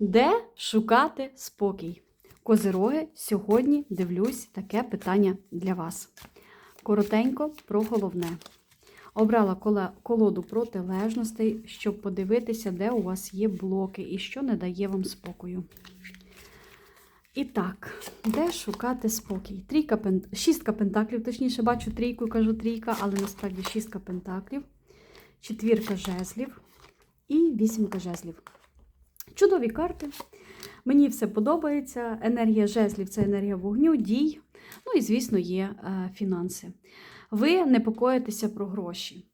Де шукати спокій? Козироги, сьогодні дивлюсь таке питання для вас. Коротенько про головне. Обрала колоду протилежностей, щоб подивитися, де у вас є блоки і що не дає вам спокою. І так, де шукати спокій? Трійка. Шістка пентаклів, точніше, бачу трійку, кажу трійка, але насправді шістка пентаклів, четвірка жезлів і вісімка жезлів. Чудові карти. Мені все подобається. Енергія жезлів це енергія вогню, дій. Ну і, звісно, є е, фінанси. Ви непокоїтеся про гроші.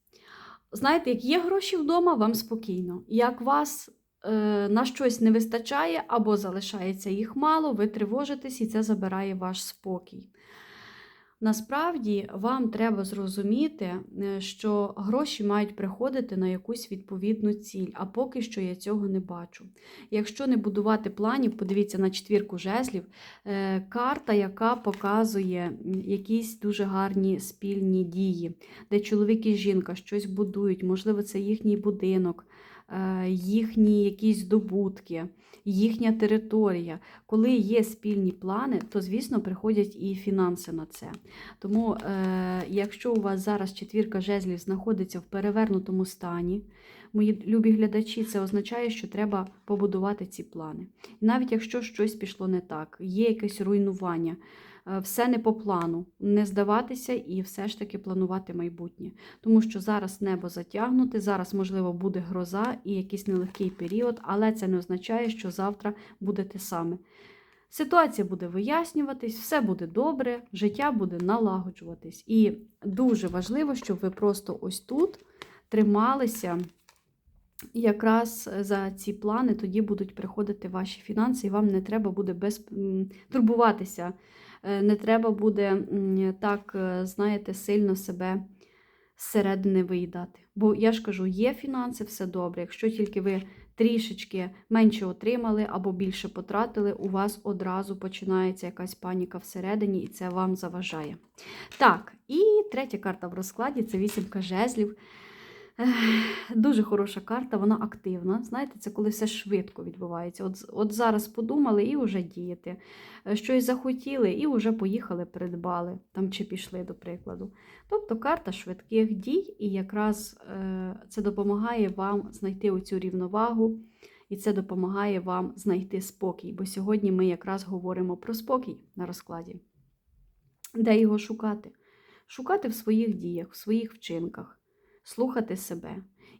Знаєте, як є гроші вдома, вам спокійно. Як вас е, на щось не вистачає або залишається їх мало, ви тривожитесь і це забирає ваш спокій. Насправді вам треба зрозуміти, е, що гроші мають приходити на якусь відповідну ціль, а поки що я цього не бачу. Якщо не будувати планів, подивіться на четвірку жезлів, е, карта, яка показує якісь дуже гарні спільні дії, де чоловік і жінка щось будують, можливо, це їхній будинок, їхні якісь здобутки, їхня територія. Коли є спільні плани, то, звісно, приходять і фінанси на це. Тому, е, якщо у вас зараз четвірка жезлів знаходиться в перевернутому стані, мої любі глядачі, це означає, що треба побудувати ці плани. І навіть якщо щось пішло не так, є якесь руйнування, е, все не по плану, не здаватися і все ж таки планувати майбутнє. Тому що зараз небо затягнуте, зараз, можливо, буде гроза і якийсь нелегкий період, але це не означає, що завтра буде те саме. Ситуація буде вияснюватись, все буде добре, життя буде налагоджуватись. І дуже важливо, щоб ви просто ось тут трималися. І якраз за ці плани тоді будуть приходити ваші фінанси, і вам не треба буде без турбуватися, Е, не треба буде так, е, знаєте, сильно себе зсередини виїдати. Бо я ж кажу, є фінанси, все добре. Якщо тільки ви трішечки менше отримали або більше потратили, у вас одразу починається якась паніка всередині, і це вам заважає. Так, і третя карта в розкладі це вісімка жезлів. Дуже хороша карта, вона активна. Знаєте, це коли все швидко відбувається. От, от зараз подумали і вже діяти. Е, Щось захотіли і вже поїхали, придбали там чи пішли, до прикладу. Тобто карта швидких дій, і якраз е, це допомагає вам знайти оцю рівновагу, і це допомагає вам знайти спокій. Бо сьогодні ми якраз говоримо про спокій на розкладі. Де його шукати? Шукати в своїх діях, в своїх вчинках слухати себе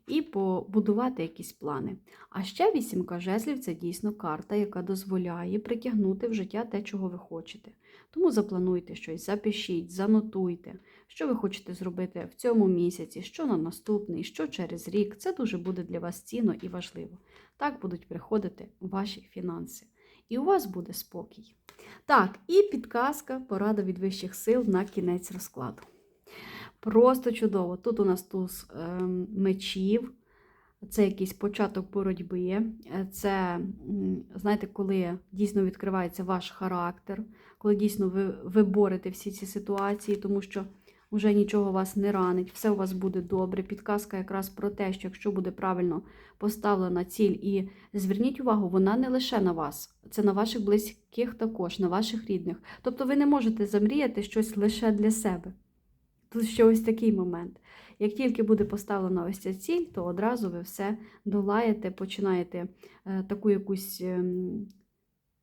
і побудувати якісь плани. А ще вісімка жезлів це дійсно карта, яка дозволяє притягнути в життя те, чого ви хочете. Тому заплануйте щось, запишіть, занотуйте, що ви хочете зробити в цьому місяці, що на наступний, що через рік. Це дуже буде для вас цінно і важливо. Так будуть приходити ваші фінанси. І у вас буде спокій. Так, і підказка, порада від вищих сил на кінець розкладу. Просто чудово. Тут у нас туз ем, мечів, це якийсь початок боротьби. Це, знаєте, коли дійсно відкривається ваш характер, коли дійсно ви, ви борете всі ці ситуації, тому що вже нічого вас не ранить, все у вас буде добре. Підказка якраз про те, що якщо буде правильно поставлена ціль, і зверніть увагу, вона не лише на вас, це на ваших близьких також, на ваших рідних. Тобто ви не можете замріяти щось лише для себе. Тут ще ось такий момент. Як тільки буде поставлена ось ця ціль, то одразу ви все долаєте, починаєте е, таку якусь ем,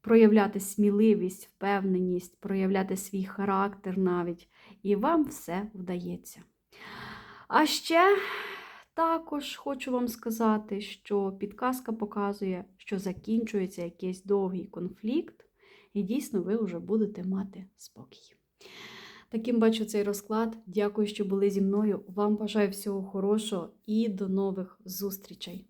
проявляти сміливість, впевненість, проявляти свій характер навіть, і вам все вдається. А ще також хочу вам сказати, що підказка показує, що закінчується якийсь довгий конфлікт, і дійсно ви вже будете мати спокій. Таким бачу цей розклад. Дякую, що були зі мною. Вам бажаю всього хорошого і до нових зустрічей!